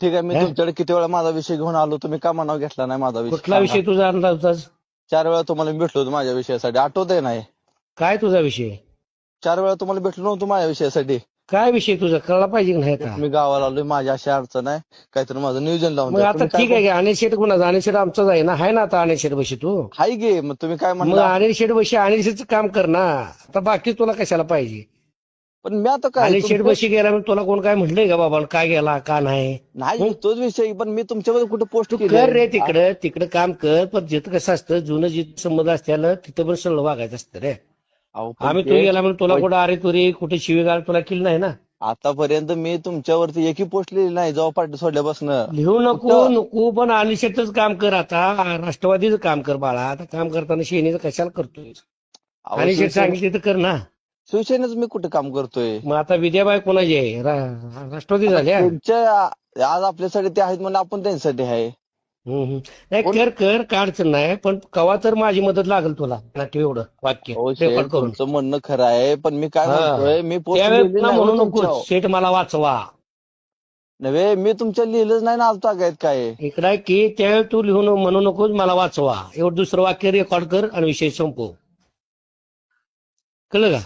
ठीक आहे मी? तुमच्याकडे किती वेळा माझा विषय घेऊन आलो तुम्ही का मनावर घेतला नाही माझा विषय. कुठला विषय तुझा अंदाज चार वेळा तुम्हाला मी भेटलो होतो माझ्या विषयासाठी. आठवतंय नाही? काय तुझा विषय? चार वेळा तुम्हाला भेटलो नव्हतो माझ्या विषयासाठी. काय विषय तुझा? कळला पाहिजे की नाही आता? मी गावाला आलोय माझी अशी अडचण आहे. काहीतरी माझं नियोजन लावून मग द्या. आता तुम्ही काय ठीक आहे की अनिल शेठ कुणाचा अनिल शेठ आमचाच आहे ना? आहे ना आता अनिल शेठ बशी तू? बोल- हाय गे मग तुम्ही काय मग म्हणता अनिल शेठ बशी अनिल शेठचं काम कर ना. आता बाकी तुला कशाला पाहिजे? पण मी आता काय अनिल शेठ तुमचं- बशी गेला म्हणून तुला कोण काय म्हटलंय का बाबा काय गेला का नाही? नाही तोच विषय पण मी तुमच्याबद्दल कुठे पोस्ट तू कर रे तिकडं तिकडं काम कर पण जिथं कसं असतं जुनं जिथं संबंध असत्याला तिथं पण सगळं वागायचं असतं रे. आम्ही तू गेला म्हणून तुला कुठं अरे तुरी कुठे शिवीगाळ तुला केली नाही ना? आतापर्यंत मी तुमच्यावरती एकही पोस्ट लिहिली नाही जेव्हा पार्टी सोडल्यापासून. लिहू नको कुठं? नको पण अनिल शेठच काम कर आता. राष्ट्रवादीचं काम कर बाळा. आता काम करताना शेनीचं कशाला करतोय शेठ सांगितले तर कर ना. शिवसेनेच मी कुठे काम करतोय? मग आता विद्याबाई कोणाची आहे? रा- राष्ट्रवादी झाल्या तुमच्या आज आपल्यासाठी ते आहेत म्हणून आपण त्यांच्यासाठी आहे. हम्म, हम्म. नाही कोण- कर कर काय अडचण नाही. पण कवा तर माझी मदत लागेल तुला. नाट्य एवढं वाक्य. हो रेकॉर्ड करून. तुमचं म्हणणं खरं आहे पण मी काय हा. म्हणतोय मी पोस्ट त्यावेळेस लिहिली तुला नाही म्हणू हो नको तुमच्यावर. शेठ मला वाचवा. नव्हे मी तुमच्या लिहिलंच नाही ना आज आहेत काय. इकडं आहे की त्यावेळेस तू लिहून म्हणू नकोस मला वाचवा. एवढं दुसरं वाक्य रेकॉर्ड कर आणि विषय संपव. कळलं का?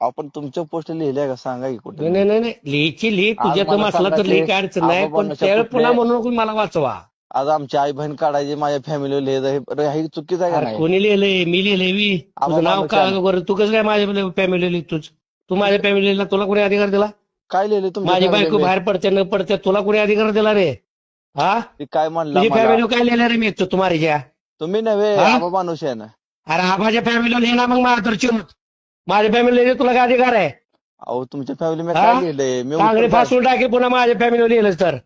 आपण तुमच्या पोस्ट लिहिल्या का? सांगा की कुठे. नाही नाही नाही. लिहिची लिही. आज तुझ्यात मला असला तर सांगा लिही काय अडचण नाही. पण त्यावेळेस पुन्हा कुठले- म्हणू नको मला वाचवा. आज आमची आई बहीण काढायची माझ्या फॅमिलीवर लिहायचं हे- चुकीचं आहे का अरे नाही? कोणी लिहिलंय? मी लिहिलंय मी तुझं नाव काय. बरं? तू कसं काय माझ्या फॅमिली लिहितोच तू माझ्या फॅमिलीला तुला कोणी अधिकार दिला? काय लिहिले माझी बायको? बाहेर पडते न पडते तुला कोणी अधिकार दिला रे? हा? काय म्हणला तुझी फॅमिली काय लिहिलं रे मी तू तुम्हारीच्या तुम्ही नव्हे हा? आबा माणूस आहे ना. अरे आबाच्या फॅमिलीला लिहिणार मग माझा तर माझ्या फॅमिली तुला काय अधिकार आहे? अहो तुमच्या फॅमिली मी हा? काय लिहिलंय? मी चांगली उत्तर फासून टाकी पुन्हा माझ्या फॅमिलीवर लिहिलंच तर.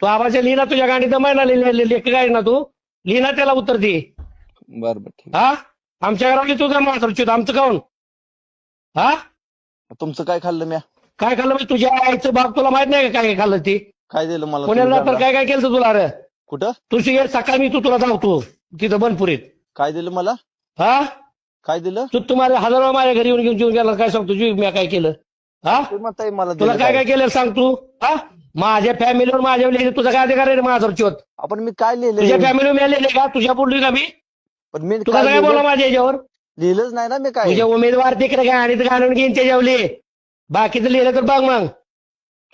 तू आबाच्या लिहिना तुझ्या गाडी दमायला लेख काय ना तू. लिहिना त्याला उत्तर दे. बर बर ठीक हा? आमच्या घरातली तुझा चिरूत आमचं काऊन? हा. तुमचं काय खाल्लं मी काय खाल्लं म्हणजे तुझ्या आईचं बाप तुला माहीत नाही का काय काय खाल्लं ती? काय दिलं मला पुण्याला तर काय काय केलं तुला रे? कुठं? तू ये सकाळी मी तू तुला धावतो तिथं बनपुरीत काय दिलं मला? हा? काय दिलं? तू तुम्हाला हजार माझ्या घरी येऊन घेऊन जेवून गेला काय सांगतो? जीव मी काय केलं? हा? ते म्हणताय मला तुला दिलं काय काय केलं सांग तू? हा? माझ्या फॅमिलीवर माझ्या लिहिले तुझा काय अधिकार आहे रे माझा चोत आपण मी काय तुझ्या लिहिलंय फॅमिलीवर मी लिहिले का? तुझ्या बोलली का मी? पण मी तू काय बोला लिहिलं? माझ्या याच्यावर? लिहिलंच नाही ना मी काय? तुझे उमेदवार तिकडे काय आणि घालून घेईन त्याच्यावली बाकीचं लिहिलं तर बघ मग.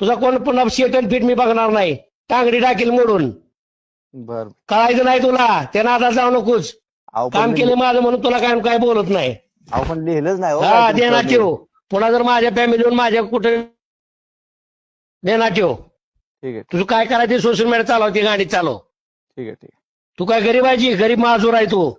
तुझा कोण पुन्हा शेट आणि पीठ मी बघणार नाही. टांगडी टाकील मोडून. बर. कळायचं नाही तुला. त्या नादात जाऊ नकोस. अहो पण काम केलं माझं म्हणून तुला काय काय बोलत नाही. अहो पण लिहिलंच नाही हो हा काय देणार तुमचं ठेव. पुन्हा जर माझ्या फॅमिलीवर माझ्या कुठे देणार ठेव. ठीक आहे. तुझं काय करायचं सोशल मीडिया चालव ती गाडी चालव. ठीक आहे ठीक आहे. तू काय गरीब आहे जी? गरीब माजूर आहे तू.